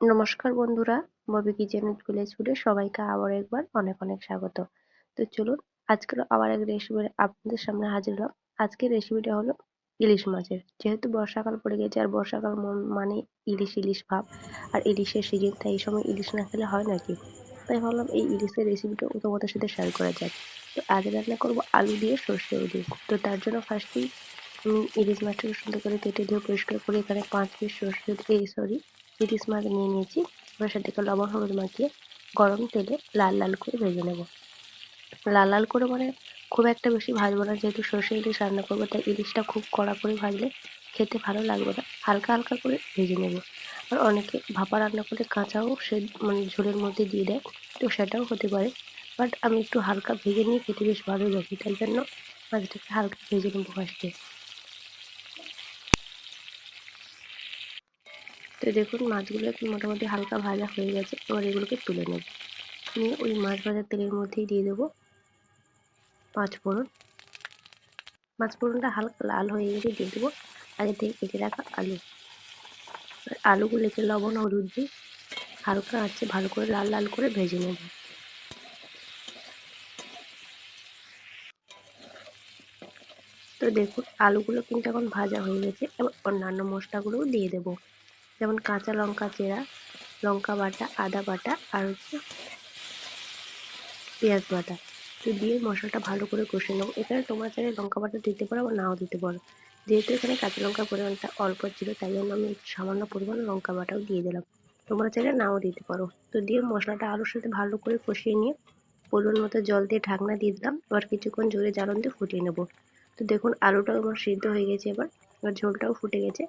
নমস্কার বন্ধুরা Bobby kitchen village ফুডে সবাইকে আবার একবার অনেক অনেক স্বাগত। তো চলুন, আজকের আবার এক রেসিপি আপনাদের সামনে হাজির হলাম। আজকের রেসিপিটা হলো ইলিশ মাছের। যেহেতু বর্ষাকাল পড়ে গেছে, আর বর্ষাকাল মানে ইলিশ ইলিশ ভাব, আর ইলিশের সিজন তাই এই সময় ইলিশ না খেলে হয় নাকি? তাই ভাবলাম এই ইলিশের রেসিপিটা তোমাদের সাথে শেয়ার করা যাক। তো আজ রান্না করব আলু দিয়ে সর্ষে ইলিশ তো তার জন্য ফার্স্টেই আমি ইলিশ মাছটাকে সুন্দর করে কেটে দিয়ে পরিষ্কার করে এখানে পাঁচ পিস সর্ষে এই সরি ইলিশ মাছ নিয়ে নিয়েছি। এবার সেটাকে লবণ হলুদ মাখিয়ে গরম তেলে লাল লাল করে ভেজে নেব। লাল লাল করে মানে খুব একটা বেশি ভাজবো না, যেহেতু সর্ষে ইলিশ রান্না করব, তাই ইলিশটা খুব কড়া করে ভাজলে খেতে ভালো লাগবে না। হালকা হালকা করে ভেজে নেব। আর অনেকে ভাপা রান্না করলে কাঁচাও সে মানে ঝোলের মধ্যে দিয়ে দেয়, তো সেটাও হতে পারে। বাট আমি একটু হালকা ভেজে নিয়ে খেতে বেশ ভালোবাসি তাই জন্য মাছটাকে হালকা ভেজে নেব ফার্স্টে। তো দেখুন, মাছগুলো এখন মোটামুটি হালকা ভাজা হয়ে গেছে। এবার এগুলোকে তুলে নেব। নিয়ে ওই মাছ ভাজার তেলের মধ্যেই দিয়ে দেবো পাঁচ ফোড়ন। পাঁচ ফোড়নটা হালকা লাল হয়ে গেলে দিয়ে দেবো আগে থেকে কেটে রাখা আলু। আলুগুলো আলুগুলোকে লবণ হলুদ দিয়ে হালকা আছে ভালো করে লাল লাল করে ভেজে নেব। তো দেখুন, আলুগুলো কিন্তু এখন ভাজা হয়ে গেছে। এবার অন্যান্য মশলাগুলোও দিয়ে দেবো। যেমন কাঁচা লঙ্কা চেরা লঙ্কা বাটা, আদা বাটা আর হচ্ছে পেঁয়াজ বাটা। তো দিয়ে মশলাটা ভালো করে কষে নেব এখানে তোমরা চাইলে লঙ্কা বাটা দিতে পারো বা নাও দিতে পারো। যেহেতু এখানে কাঁচা লঙ্কার পরিমাণটা অল্প ছিল, তাই জন্য আমি সামান্য পরিমাণ লঙ্কা বাটাও দিয়ে দিলাম। তোমরা চাইলে নাও দিতে পারো। তো দিয়ে মশলাটা আলুর সাথে ভালো করে কষিয়ে নিয়ে পরিমাণ মতো জল দিয়ে ঢাকনা দিয়ে দিলাম। এবার কিছুক্ষণ জোরে জ্বালন দিয়ে ফুটিয়ে নেব। তো দেখুন, আলুটাও আমার সিদ্ধ হয়ে গেছে এবার। এবার ঝোলটাও ফুটে গেছে।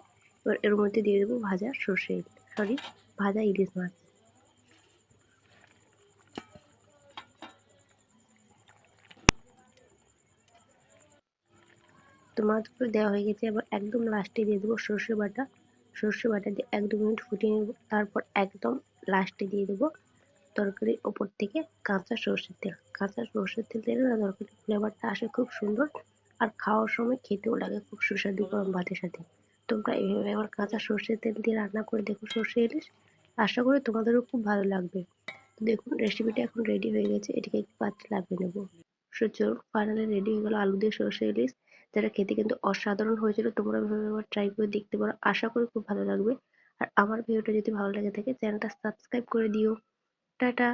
এবার এর মধ্যে দিয়ে দেবো ভাজা সর্ষে সরি ভাজা ইলিশ মাছ। তো মাছগুলো দেওয়া হয়ে গেছে, এবার একদম লাস্টে দিয়ে দেবো সর্ষে বাটা। সর্ষে বাটা দিয়ে এক দু মিনিট ফুটিয়ে নেব, তারপর একদম লাস্টে দিয়ে দেবো তরকারির ওপর থেকে কাঁচা সর্ষের তেল। কাঁচা সর্ষের তেল দিলে না তরকারির ফ্লেভারটা আসে খুব সুন্দর, আর খাওয়ার সময় খেতেও লাগে, খুব সুস্বাদু গরম ভাতের সাথে। তোমরা এইভাবে আবার কাঁচা সর্ষের তেল দিয়ে রান্না করে দেখো, সর্ষে ইলিশ। আশা করি তোমাদেরও খুব ভালো লাগবে। দেখুন রেসিপিটা এখন রেডি হয়ে গেছে। এটিকে একটু পাত্রে লাগিয়ে নেব। সো চলুন ফাইনালি রেডি হয়ে গেলো আলু দিয়ে সর্ষে ইলিশ। যেটা খেতে কিন্তু অসাধারণ হয়েছিল। তোমরা এভাবে একবার ট্রাই করে দেখতে পারো। আশা করি খুব ভালো লাগবে। আর আমার ভিডিওটা যদি ভালো লেগে থাকে, চ্যানেলটা সাবস্ক্রাইব করে দিও। টাটা!